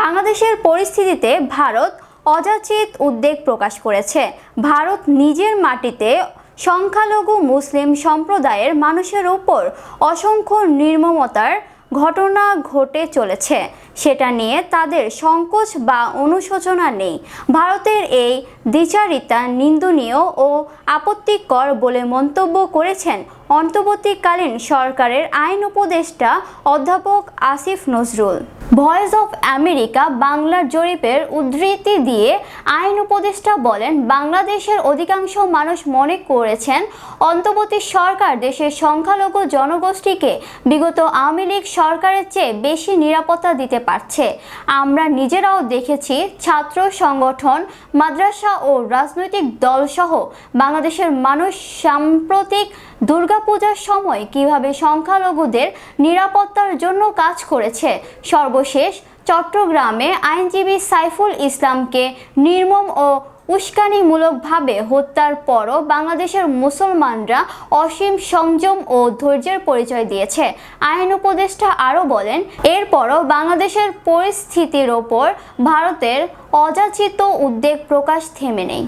বাংলাদেশের পরিস্থিতিতে ভারত অযাচিত উদ্বেগ প্রকাশ করেছে। ভারত নিজের মাটিতে সংখ্যালঘু মুসলিম সম্প্রদায়ের মানুষের উপর অসংখ্য নির্মমতার ঘটনা ঘটে চলেছে। সেটা নিয়ে তাদের সংকোচ বা অনুশোচনা নেই। ভারতের এই দ্বিচারিতা নিন্দনীয় ও আপত্তিকর বলে মন্তব্য করেছেন অন্তর্বর্তীকালীন সরকারের আইন উপদেষ্টা অধ্যাপক Asif Nazrul. Voice of America বাংলার জরিপের উদ্ধৃতি দিয়ে আইন উপদেষ্টা বলেন, বাংলাদেশের অধিকাংশ মানুষ মনে করেছেন, অন্তর্বর্তী সরকার দেশের সংখ্যালঘু জনগোষ্ঠীকে বিগত আওয়ামী লীগ সরকারের চেয়ে বেশি নিরাপত্তা দিতে পারছে। আমরা নিজেরাও দেখেছি ছাত্র সংগঠন, মাদ্রাসা ও রাজনৈতিক দলসহ বাংলাদেশের মানুষ সাম্প্রতিক দুর্গাপূজার সময় কীভাবে সংখ্যালঘুদের নিরাপত্তার জন্য কাজ করেছে? সর্বশেষ, চট্টগ্রামে আইনজীবী সাইফুল ইসলামকে নির্মম ও উস্কানিমূলকভাবে হত্যার পরও বাংলাদেশের মুসলমানরা অসীম সংযম ও ধৈর্যের পরিচয় দিয়েছে। আইন উপদেষ্টা আরও বলেন, এরপরও বাংলাদেশের পরিস্থিতির ওপর ভারতের অযাচিত উদ্বেগ প্রকাশ থেমে নেই।